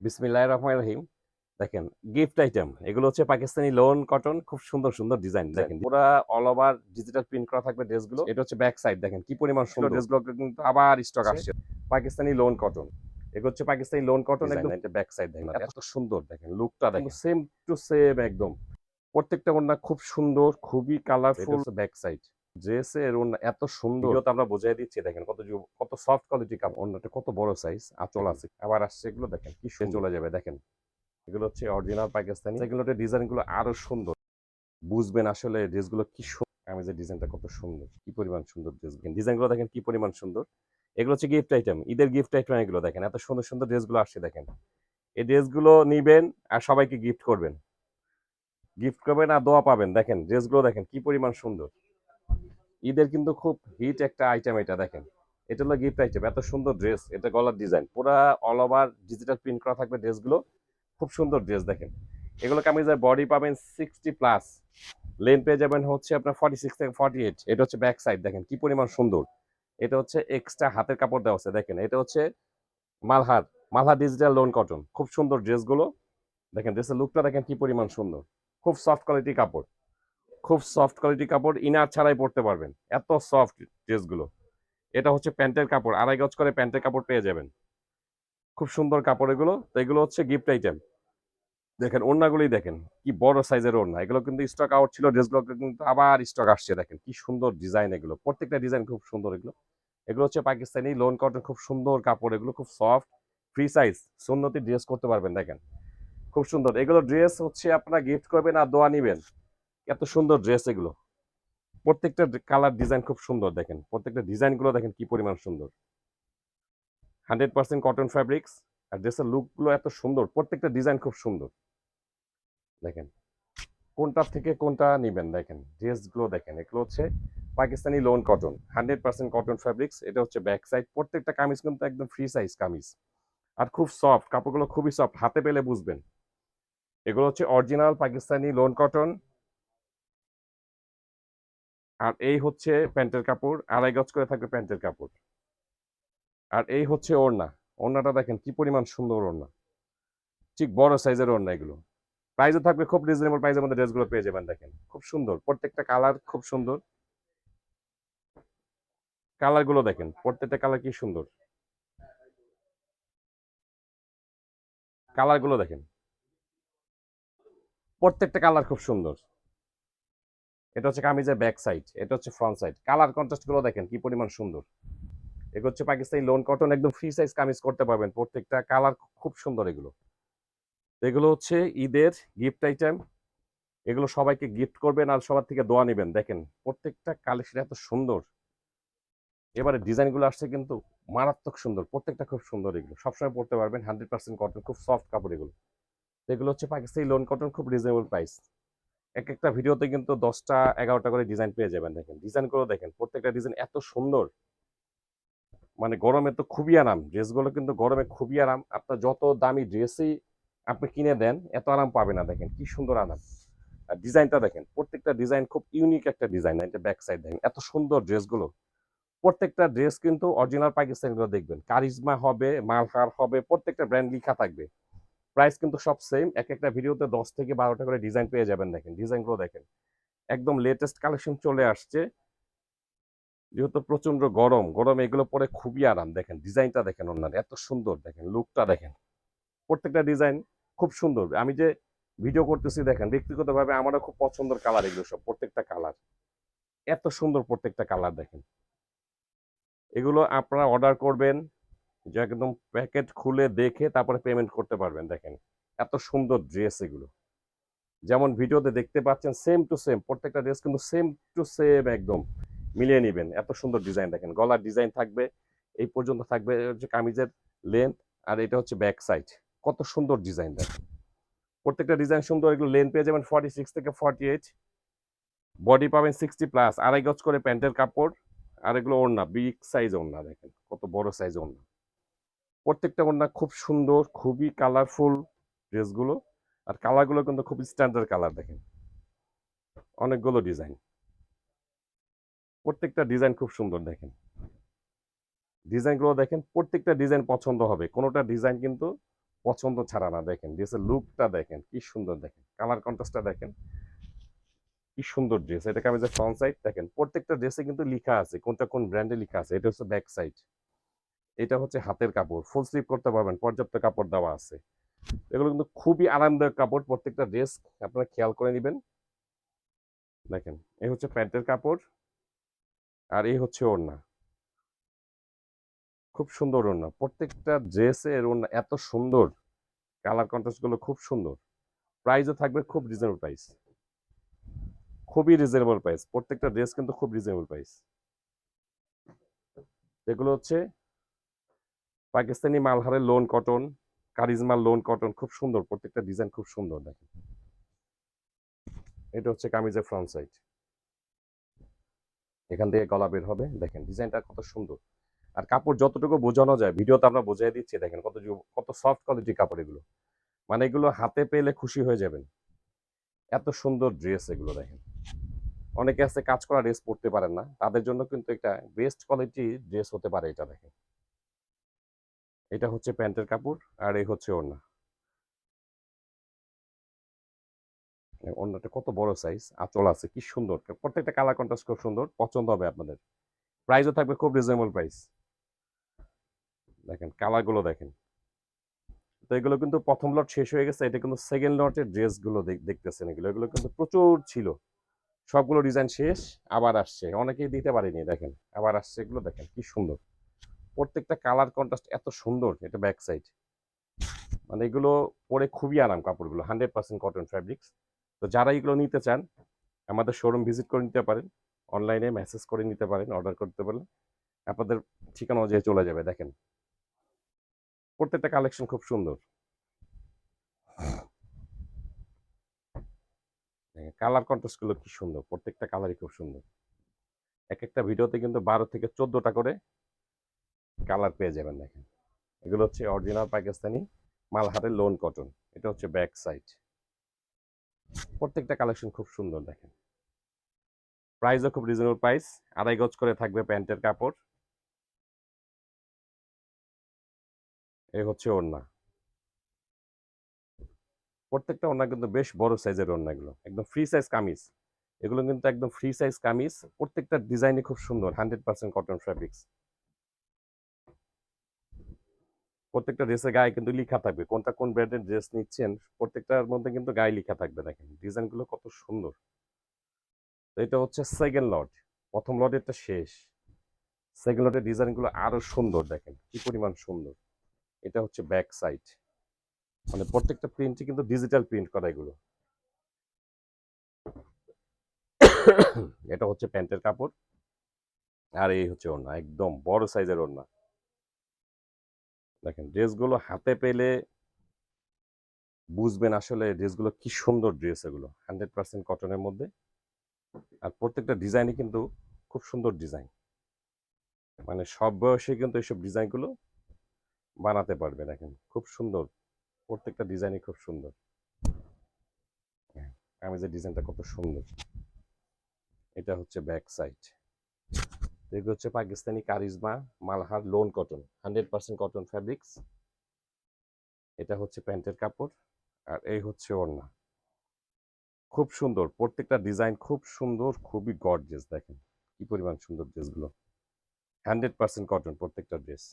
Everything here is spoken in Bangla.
বিসমিল্লাহ রহমান রহিম। দেখেন গিফট আইটেম এগুলো হচ্ছে পাকিস্তানি লোন কটন খুব সুন্দর সুন্দর ডিজাইন দেখেন পুরো অল ওভার ডিজিটাল প্রিন্ট করা থাকবে ড্রেসগুলো এটা হচ্ছে ব্যাক সাইড দেখেন কি পরিমাণ সুন্দর। ড্রেসগুলো কিন্তু আবার স্টক আসছে। পাকিস্তানি লোন কটন এগুলো হচ্ছে পাকিস্তানি লোন কটন একদম এটা ব্যাক সাইড দেখেন এত সুন্দর দেখেন লুকটা দেখেন। সেম টু সেম একদম। প্রত্যেকটা ওড়না খুব সুন্দর খুবই কালারফুল ব্যাক সাইড ড্রেসের ওড়না এত সুন্দর। তো আমরা বোঝাই দিচ্ছি দেখেন কত কত সফট কোয়ালিটি কাপড় ওড়নাটা কত বড় সাইজ আঁচল আছে। আবার আসছে এগুলো দেখেন কি চলে যাবে দেখেন। এগুলো হচ্ছে অরিজিনাল পাকিস্তানি এগুলোতে ডিজাইনগুলো আরও সুন্দর। বুঝবেন আসলে ড্রেসগুলো কি সুন্দর আমি যে ডিজাইনটা কত সুন্দর কি পরিমাণ সুন্দর ড্রেস ডিজাইনগুলো দেখেন কি পরিমাণ সুন্দর। এগুলো হচ্ছে গিফট আইটেম ঈদের গিফট আইটেম এগুলো দেখেন এত সুন্দর সুন্দর ড্রেসগুলো আসছে দেখেন। এই ড্রেসগুলো নিবেন আর সবাইকে গিফট করবেন। গিফট করবেন আর দোয়া পাবেন দেখেন ড্রেসগুলো দেখেন কি পরিমাণ সুন্দর। ঈদের কিন্তু খুব হিট একটা আইটেম এটা দেখেন। এটা হলো গিফট আইটেম এত সুন্দর ড্রেস এটা গলার ডিজাইন পুরা অল ওভার ডিজিটাল প্রিন্ট করা থাকবে ড্রেসগুলো খুব সুন্দর ড্রেস দেখেন। এগুলো কামিজের বডি পাবেন সিক্সটি প্লাস লেন পেয়ে যাবেন হচ্ছে আপনার ফর্টি সিক্স থেকে ফর্টি এইট এটা হচ্ছে ব্যাক সাইড দেখেন, কি পরিমাণ সুন্দর। এটা হচ্ছে এক্সট্রা হাতের কাপড় দেওয়া আছে, দেখেন, এটা হচ্ছে Malhar Malhar digital lawn cotton খুব সুন্দর ড্রেসগুলো দেখেন ড্রেসের লুকটা দেখেন কি পরিমাণ সুন্দর। খুব সফট কোয়ালিটি কাপড়। খুব সফট কোয়ালিটি কাপড় ইনার ছাড়াই পরতে পারবেন। এত সফট ড্রেসগুলো এটা হচ্ছে প্যান্টের কাপড়। আড়াই গজ করে প্যান্টের কাপড় পেয়ে যাবেন। খুব সুন্দর কাপড় এগুলো। তো এগুলো হচ্ছে গিফট আইটেম দেখেন ওড়নাগুলি দেখেন। কি বড় সাইজের ওড়না। এগুলো কিন্তু স্টক আউট ছিল ড্রেসগুলো কিন্তু আবার স্টক আসছে, দেখেন। কি সুন্দর ডিজাইন এগুলো। প্রত্যেকটা ডিজাইন খুব সুন্দর এগুলো। এগুলো হচ্ছে পাকিস্তানি লোন কটন খুব সুন্দর কাপড়। এগুলো খুব সফট ফ্রি সাইজ সুন্নতি ড্রেস করতে পারবেন, দেখেন। খুব সুন্দর। এগুলো ড্রেস হচ্ছে আপনারা গিফট করবেন আর দোয়া নিবেন। এত সুন্দর ড্রেস এগুলো। প্রত্যেকটা কালার ডিজাইন খুব সুন্দর দেখেন। প্রত্যেকটা ডিজাইনগুলো দেখেন কি পরিমাণ সুন্দর। হান্ড্রেড পার্সেন্ট কটন ফ্যাব্রিক্স আর ড্রেসের লুকগুলো এত সুন্দর। প্রত্যেকটা ডিজাইন খুব সুন্দর। দেখেন, কোনটা থেকে কোনটা নেবেন দেখেন। ড্রেসগুলো দেখেন, এগুলো হচ্ছে Pakistani lawn cotton hundred percent cotton fabrics এটা হচ্ছে ব্যাক সাইড প্রত্যেকটা কামিজ কিন্তু একদম ফ্রি সাইজ কামিজ। আর খুব সফট কাপড়গুলো খুবই সফট হাতে পেলে বুঝবেন। এগুলো হচ্ছে অরিজিনাল পাকিস্তানি লোন কটন আর এই হচ্ছে প্যান্টের কাপড়, আড়াই গজ করে থাকবে প্যান্টের কাপড়। আর এই হচ্ছে ওড়না। ওড়নাটা দেখেন কি পরিমাণ সুন্দর ওড়না। ঠিক বড় সাইজের ওড়না এগুলো। প্রাইসও থাকবে খুব রিজনেবল প্রাইসের মধ্যে ড্রেসগুলো পেয়ে যাবেন দেখেন। খুব সুন্দর। প্রত্যেকটা কালার খুব সুন্দর। কালারগুলো দেখেন, প্রত্যেকটা কালার কি সুন্দর। কালারগুলো দেখেন। প্রত্যেকটা কালার খুব সুন্দর। এটা হচ্ছে কামিজের ব্যাক সাইড এটা হচ্ছে ফ্রন্ট সাইড কালার কন্ট্রাস্টগুলো দেখেন, কি পরিমাণ সুন্দর। এগুলো হচ্ছে পাকিস্তানি লোন কটন একদম ফ্রি সাইজ কামিজ করতে পারবেন। প্রত্যেকটা কালার খুব সুন্দর এগুলো। এগুলো হচ্ছে ঈদের গিফট আইটেম এগুলো সবাইকে গিফট করবেন আর সবার থেকে দোয়া নেবেন। দেখেন, প্রত্যেকটা কালেকশন এত সুন্দর। এবারে ডিজাইনগুলো আসছে কিন্তু মারাত্মক সুন্দর। প্রত্যেকটা খুব সুন্দর এগুলো। সবসময় পড়তে পারবেন। হান্ড্রেড পার্সেন্ট কটন খুব সফট কাপড় এগুলো। এগুলো হচ্ছে পাকিস্তানি লোন কটন খুব রিজনেবল প্রাইস এক একটা ভিডিওতে কিন্তু দশটা, এগারোটা করে ডিজাইন পেয়ে যাবেন দেখেন। ডিজাইনগুলো দেখেন, প্রত্যেকটা ডিজাইন এত সুন্দর। মানে গরমে তো খুবই আরাম, ড্রেসগুলো কিন্তু গরমে খুবই আরাম। আপনার যত দামি ড্রেসই আপনি কিনে দেন, এত আরাম পাবে না দেখেন, কি সুন্দর আরাম। আর ডিজাইনটা দেখেন, প্রত্যেকটা ডিজাইন খুব ইউনিক একটা ডিজাইন এটা ব্যাক সাইড দেখেন, এত সুন্দর ড্রেসগুলো। প্রত্যেকটা ড্রেস কিন্তু অরিজিনাল পাকিস্তানিগুলো দেখবেন। কারিজমা হবে মালহার হবে, প্রত্যেকটা ব্র্যান্ড লেখা থাকবে। প্রাইস কিন্তু সব সেম এক একটা ভিডিওতে দশ থেকে বারোটা করে ডিজাইন পেয়ে যাবেন দেখেন ডিজাইনগুলো দেখেন। একদম লেটেস্ট কালেকশন চলে আসছে। যেহেতু প্রচণ্ড গরম গরম এগুলো পরে খুবই আরাম। দেখেন ডিজাইনটা দেখেন ওনার, এত সুন্দর দেখেন লুকটা দেখেন। প্রত্যেকটা ডিজাইন খুব সুন্দর। আমি যে ভিডিও করতেছি দেখেন, ব্যক্তিগতভাবে আমারও খুব পছন্দের কালার এগুলো সব, প্রত্যেকটা কালার এত সুন্দর প্রত্যেকটা কালার দেখেন। এগুলো আপনারা অর্ডার করবেন। যে একদম প্যাকেট খুলে দেখে তারপরে পেমেন্ট করতে পারবেন, দেখেন। এত সুন্দর ড্রেস এগুলো। যেমন ভিডিওতে দেখতে পাচ্ছেন সেম টু সেম প্রত্যেকটা ড্রেস কিন্তু সেম টু সেম একদম মিলিয়ে নেবেন। এত সুন্দর ডিজাইন দেখেন। গলার ডিজাইন থাকবে, এই পর্যন্ত থাকবে হচ্ছে কামিজের লেন্থ আর এটা হচ্ছে ব্যাক সাইড কত সুন্দর ডিজাইন দেখেন। প্রত্যেকটা ডিজাইন সুন্দর, এগুলো লেন্থ পেয়ে যাবেন ফর্টি সিক্স থেকে ফর্টি এইট বডি পাবেন সিক্সটি প্লাস আড়াই গজ করে প্যান্টের কাপড়, আর এগুলো ওড়না বিগ সাইজ ওড়না, দেখেন। কত বড় সাইজ ওড়না। প্রত্যেকটা ওড়না খুব সুন্দর, খুবই কালারফুল ড্রেসগুলো আর কালারগুলো কিন্তু খুব স্ট্যান্ডার্ড কালার দেখেন। অনেকগুলো ডিজাইন প্রত্যেকটা ডিজাইন খুব সুন্দর দেখেন। ডিজাইনগুলো দেখেন, প্রত্যেকটা ডিজাইন পছন্দ হবে। কোনোটা ডিজাইন কিন্তু পছন্দ ছাড়া না দেখেন। ড্রেসের লুকটা দেখেন, কি সুন্দর দেখেন। কালার কন্ট্রাস্টটা দেখেন, কি সুন্দর ড্রেস এটা কামিজের ফ্রন্ট সাইড দেখেন, প্রত্যেকটা ড্রেসে কিন্তু লেখা আছে, কোনটা কোন ব্র্যান্ডে লেখা আছে, এটা হচ্ছে ব্যাক সাইড এটা হচ্ছে হাতের কাপড়। ফুল স্লিভ করতে পারবেন, পর্যাপ্ত কাপড় দেওয়া আছে। এগুলো কিন্তু খুবই আরামদায়ক কাপড়, প্রত্যেকটা ড্রেস আপনারা খেয়াল করে নেবেন। দেখেন এই হচ্ছে প্যান্টের কাপড় আর এই হচ্ছে ওড়না। খুব সুন্দর ওড়না। প্রত্যেকটা ড্রেসের ওড়না এত সুন্দর। কালার কন্ট্রাস্টগুলো খুব সুন্দর। প্রাইসও থাকবে খুব রিজনেবল প্রাইস খুবই রিজনেবল প্রাইস প্রত্যেকটা ড্রেস কিন্তু খুব রিজনেবল প্রাইস এগুলো হচ্ছে পাকিস্তানি মালহারের লোন কটন কারিজমার লোন কটন খুব সুন্দর, প্রত্যেকটা ডিজাইন খুব সুন্দর দেখেন। এটা হচ্ছে কামিজের ফ্রন্ট সাইড এখান থেকে গলা বের হবে, দেখেন ডিজাইনটা কত সুন্দর। আর কাপড় যতটুকু বোঝানো যায়, ভিডিওতে আমরা বোঝাই দিচ্ছি, দেখেন কত কত সফট কোয়ালিটি কাপড় এগুলো। মানে এগুলো হাতে পেলে খুশি হয়ে যাবেন। এত সুন্দর ড্রেস এগুলো, দেখেন। অনেকে আছে কাজ করা ড্রেস পরতে পারেন না, তাদের জন্য কিন্তু একটা বেস্ট কোয়ালিটি ড্রেস হতে পারে এটা, দেখেন। এটা হচ্ছে প্যান্টের কাপড় আর এই হচ্ছে ওড়না। ওড়নাটা কত বড় সাইজ আঁচল আছে, কি সুন্দর। প্রত্যেকটা কালার কন্ট্রাস্ট খুব সুন্দর, পছন্দ হবে আপনাদের। প্রাইসও থাকবে খুব রিজনেবল প্রাইস দেখেন কালারগুলো দেখেন। তো এগুলো কিন্তু প্রথম লট শেষ হয়ে গেছে, এটা কিন্তু সেকেন্ড লটের ড্রেসগুলো দেখতেছেন এগুলো। এগুলো কিন্তু প্রচুর ছিল। সবগুলো ডিজাইন শেষ, আবার আসছে। অনেকেই দিতে পারেনি, দেখেন। আবার আসছে, এগুলো দেখেন, কি সুন্দর। প্রত্যেকটা কালার কন্ট্রাস্ট এত সুন্দর, এটা ব্যাক সাইড মানে এগুলো পরে খুবই আরাম কাপড়গুলো হান্ড্রেড পার্সেন্ট কটন ফ্যাব্রিক্স তো যারা এগুলো নিতে চান, আমাদের শোরুম ভিজিট করে নিতে পারেন অনলাইনে মেসেজ করে নিতে পারেন অর্ডার করতে পারেন। আপনাদের ঠিকানা অনুযায়ী চলে যাবে, দেখেন। প্রত্যেকটা কালেকশন খুব সুন্দর। কালার কন্ট্রাস্টগুলো কি সুন্দর, প্রত্যেকটা কালারই খুব সুন্দর। এক একটা ভিডিওতে কিন্তু বারো থেকে চোদ্দটা করে কালার পেয়ে যাবেন দেখেন। এগুলো হচ্ছে অরিজিনাল পাকিস্তানি মালহারের লোন কটন এটা হচ্ছে ব্যাক সাইড প্রত্যেকটা কালেকশন খুব সুন্দর দেখেন। প্রাইসও খুব রিজনেবল প্রাইস আড়াই গজ করে থাকবে প্যান্টের কাপড়। এই হচ্ছে ওড়না। প্রত্যেকটা ওড়না কিন্তু বেশ বড় সাইজের ওড়না এগুলো একদম ফ্রি সাইজ কামিজ। এগুলো কিন্তু একদম ফ্রি সাইজ কামিজ। প্রত্যেকটা ডিজাইনই খুব সুন্দর। হান্ড্রেড পার্সেন্ট কটন ফ্যাব্রিক্স প্রত্যেকটা ড্রেসের গায়ে কিন্তু লেখা থাকবে। কোনটা কোন ব্র্যান্ডের ড্রেস নিচ্ছেন, প্রত্যেকটার মধ্যে কিন্তু গায়ে লেখা থাকবে দেখেন। ডিজাইনগুলো কত সুন্দর। এটা হচ্ছে সেকেন্ড লট প্রথম লটেরটা শেষ। সেকেন্ড লটের ডিজাইনগুলো আরও সুন্দর দেখেন, কি পরিমাণ সুন্দর। এটা হচ্ছে ব্যাক সাইড মানে প্রত্যেকটা প্রিন্টই কিন্তু ডিজিটাল প্রিন্ট করা এগুলো। এটা হচ্ছে প্যান্টের কাপড়। আর এই হচ্ছে ওড়না, একদম বড় সাইজের ওড়না। দেখেন ড্রেসগুলো হাতে পেলে বুঝবেন আসলে ড্রেসগুলো কি সুন্দর ড্রেস এগুলো হান্ড্রেড পার্সেন্ট কটনের মধ্যে। আর প্রত্যেকটা ডিজাইনই কিন্তু খুব সুন্দর ডিজাইন মানে সব বয়সে কিন্তু এইসব ডিজাইনগুলো বানাতে পারবে, দেখেন খুব সুন্দর। প্রত্যেকটা ডিজাইনই খুব সুন্দর। আমি যে ডিজাইনটা কত সুন্দর। এটা হচ্ছে ব্যাক সাইড এগুলো হচ্ছে Pakistani Charizma, Malhar lawn cotton, hundred percent cotton fabrics. এটা হচ্ছে প্যান্টের কাপড় আর এই হচ্ছে ওড়না। খুব সুন্দর, প্রত্যেকটা ডিজাইন খুব সুন্দর, খুবই গড ড্রেস দেখেন। কি পরিমাণ সুন্দর ড্রেসগুলো হান্ড্রেড পার্সেন্ট কটন প্রত্যেকটা ড্রেস